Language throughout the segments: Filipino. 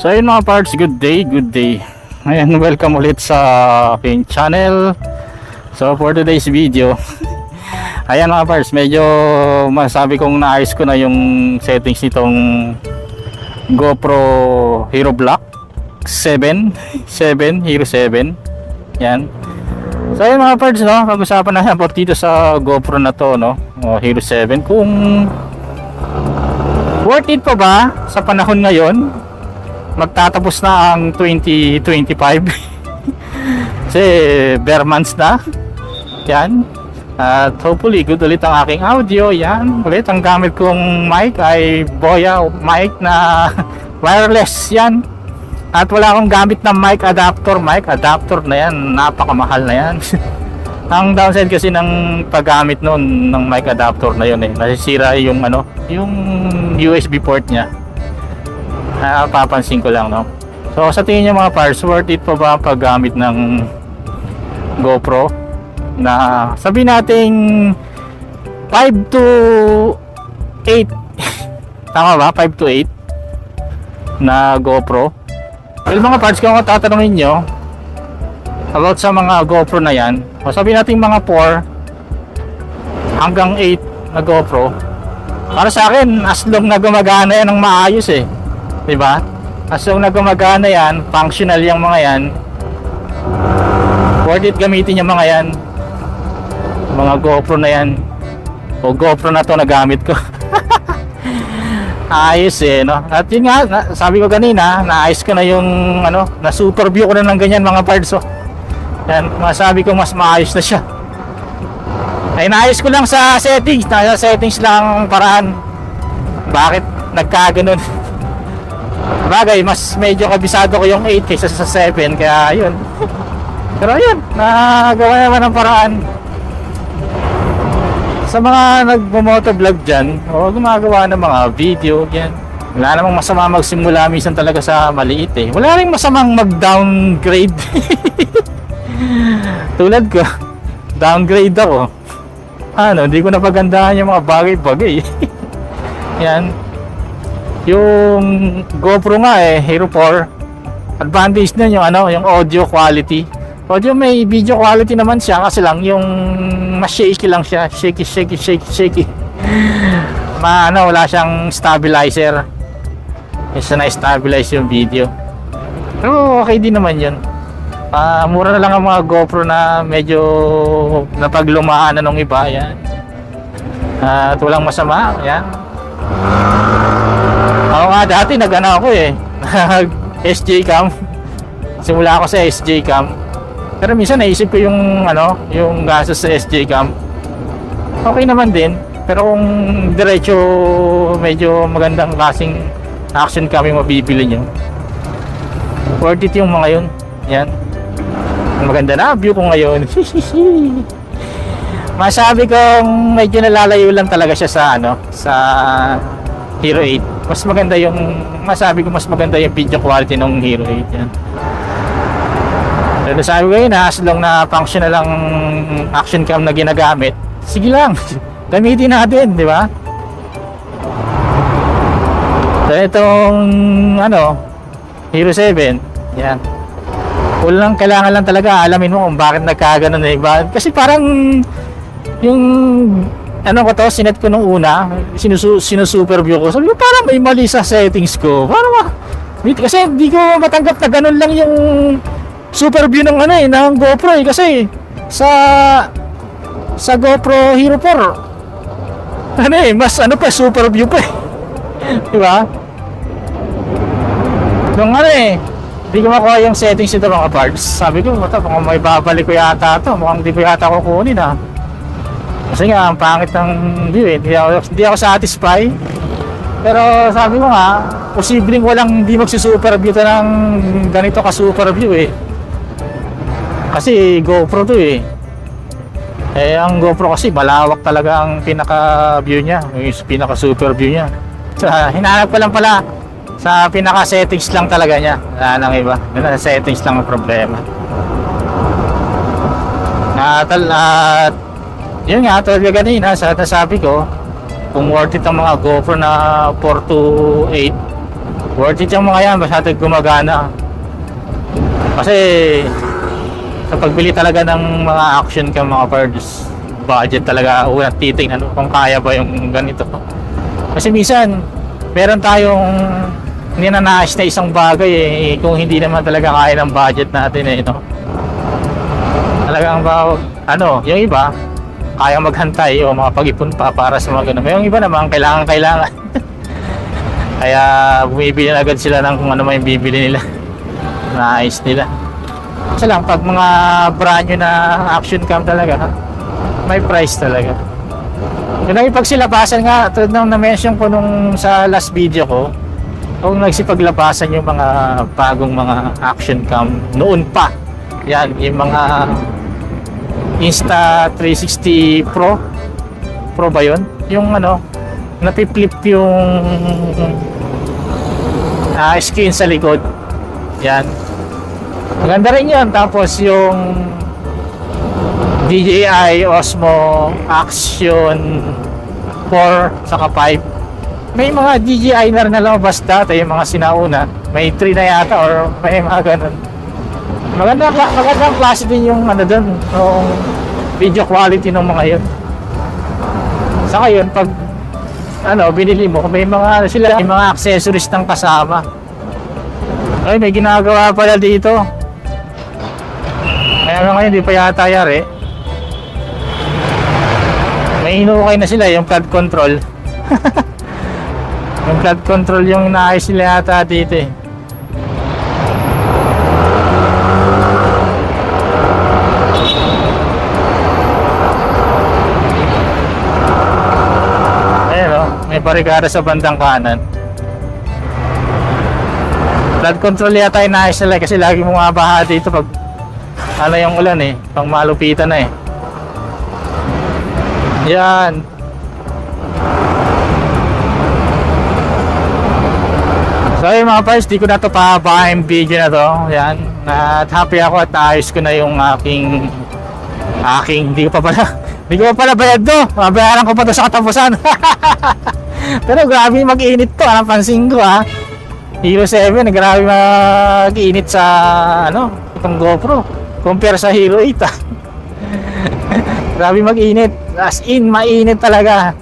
So ayun mga parts, good day, good day. Ayan, welcome ulit sa aking channel. So for today's video, ayan mga parts, medyo masabi kong naayos ko na yung settings nitong GoPro Hero Black 7, 7, Hero 7. Yan. So ayun mga parts, no, pag-usapan na about dito sa GoPro na to, no, o Hero 7, kung worth it pa ba sa panahon ngayon magtatapos na ang 2025 kasi bare months na. Yan. At hopefully good ulit ang aking audio. Yan. Ulit ang gamit kong mic ay Boya mic na wireless. Yan. At wala akong gamit na mic adapter mic. Adapter na yan. Napakamahal na yan. Ang downside kasi ng paggamit noon ng mic adapter na yun eh. Nasisira yung ano yung USB port niya Ah, papansin ko lang, no? So, sa tingin niyo mga parts, worth it pa ba ang paggamit ng GoPro? Na, sabi nating 5 to 8. Tama ba? 5 to 8 na GoPro. Well, mga parts, kung tatanungin nyo about sa mga GoPro na yan, o sabi nating mga 4 hanggang 8 na GoPro, para sa akin, as long na gumagana yan ng maayos eh. 'Di ba? As long na gumagana yan, functional yung mga yan, worth it gamitin yung mga yan. Mga GoPro na yan. O GoPro na to na gamit ko. Ayos eh, no? At yun nga, sabi ko kanina, naayos ko na yung, ano, na super view ko na ng ganyan mga parts, oh. Yan, masabi ko mas maayos na siya. Ay, naayos ko lang sa settings, nasa settings lang ang paraan. Bakit nagkaganon? Bagay, mas medyo kabisado ko yung 8 kaysa sa 7 kaya yun. Pero yun, nagawa naman ng paraan. Sa mga nagmo-motovlog dyan, o gumagawa ng mga video, yan. Wala namang masama magsimula minsan talaga sa maliit eh. Wala rin masamang mag-downgrade. Tulad ko, downgrade ako. Ano, hindi ko napagandahan yung mga bagay-bagay. yan yung GoPro nga eh, Hero 4 advantage na yung ano, yung audio quality. Audio may video quality naman siya kasi lang yung mas shaky lang siya. Shaky shaky shaky shaky. Ma ano, wala siyang stabilizer. Isa na stabilize yung video. Pero okay din naman yun. Ah, mura na lang ang mga GoPro na medyo napaglumaan na nung iba yan at walang masama yan ako nga dati nag-ano ako eh. Nag SJ cam. Simula ako sa SJ cam. Pero minsan naisip ko yung ano, yung gastos sa SJ cam. Okay naman din. Pero kung diretso medyo magandang klaseng action cam yung mabibili nyo. Worth it yung mga yun. Yan. Maganda na view ko ngayon. Masabi kong medyo nalalayo lang talaga siya sa ano, sa Hero 8 mas maganda yung masabi ko mas maganda yung video quality ng Hero 8 yan. Pero sabi ko yun as long na functional lang action cam na ginagamit. Sige lang gamitin natin di ba? So itong ano Hero 7 yan. Lang kailangan lang talaga alamin mo kung bakit nagkaganon na iba kasi parang yung ano ko to, sinet ko nung una, sinusu sinusuperview ko. Sabi ko, parang may mali sa settings ko. Parang. Kasi hindi ko matanggap na ganun lang yung super view ng ano eh, ng GoPro eh. Kasi sa sa GoPro Hero 4 ano eh, mas ano pa, super view pa eh. Di ba? Nung ano eh, hindi ko makuha yung settings nito mga parts. Sabi ko, ito, mukhang may babalik ko yata to. Mukhang hindi ko yata kukunin ah. Kasi nga, ang pangit ng view eh. Hindi ako, hindi ako satisfy. Pero sabi ko nga, posibleng walang hindi magsusuper view to ng ganito ka super view eh. Kasi GoPro to eh. Eh, ang GoPro kasi malawak talaga ang pinaka view niya. Yung pinaka super view niya. So, hinanap ko lang pala sa pinaka settings lang talaga niya. Wala nang iba. Yun, sa settings lang ang problema. At, at yun nga, tulad ka kanina, sa nasabi ko, kung worth it ang mga GoPro na 4 to 8, worth it yung mga yan masyado gumagana. Kasi sa pagbili talaga ng mga action cam mga birds budget talaga unang titingnan kung kaya ba yung ganito. Kasi minsan meron tayong ninanais na isang bagay eh kung hindi naman talaga kaya ng budget natin eh no? Talagang ba ano yung iba kaya maghantay o makapag-ipon pa para sa mga ganun yung iba naman kailangan kailangan kaya bumibili na agad sila ng kung ano yung bibili nila Nice nila. Kasi lang, pag mga brand new na action cam talaga, may price talaga. Kung nakipagsilabasan nga, tulad ng na-mention ko nung sa last video ko, kung nagsipaglabasan yung mga bagong mga action cam noon pa. Yan, yung mga Insta 360 Pro. Pro ba yun? Yung ano, napipflip yung ah, screen sa likod. Yan. Maganda rin yun. Tapos yung DJI Osmo Action 4 saka 5. May mga DJI na rin na lumabas dati, yung mga sinauna. May 3 na yata or may mga ganun. Maganda, magandang klase din yung ano dun, yung video quality ng mga yun. Saka yun, pag ano, binili mo, may mga ano sila, may mga accessories ng kasama. Ay, may ginagawa pala dito. Kaya nga ngayon, di pa yata yari. May inukay na sila, yung flood control. yung flood control yung naayos sila yata dito eh. Ayan o, may barikada sa bandang kanan. Flood control yata yung naayos nila kasi lagi bumabaha dito pag ano yung ulan eh, pang malupitan na eh. Yan. So yun mga pals, di ko na to pahabaan yung video na to. Yan. At happy ako at naayos ko na yung aking aking, hindi ko pa pala hindi ko pa pala bayad to. Mabayaran ko pa to sa katapusan. Pero grabe mag-init to, ah. Pansin ko ah. Hero 7, grabe mag-init sa ano, itong GoPro. Compare sa Hero 8 ah. grabe mag-init. As in, mainit talaga.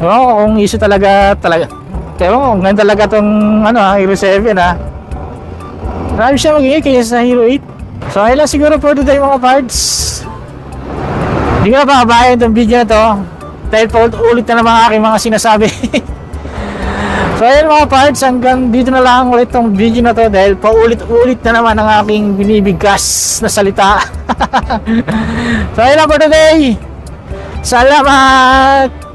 Oo, kung issue talaga, talaga. Pero kung ganun talaga tong ano, Hero 7 ah. Grabe siya mag-init kaysa sa Hero 8. So, ayun lang siguro for today mga parts. Hindi ko na pahabayan itong video na to. Dahil pa ulit na naman aking mga sinasabi. So ayun mga parts, hanggang dito na lang ulit tong video na to dahil paulit-ulit na naman ang aking binibigkas na salita. so ayun lang for today. Salamat!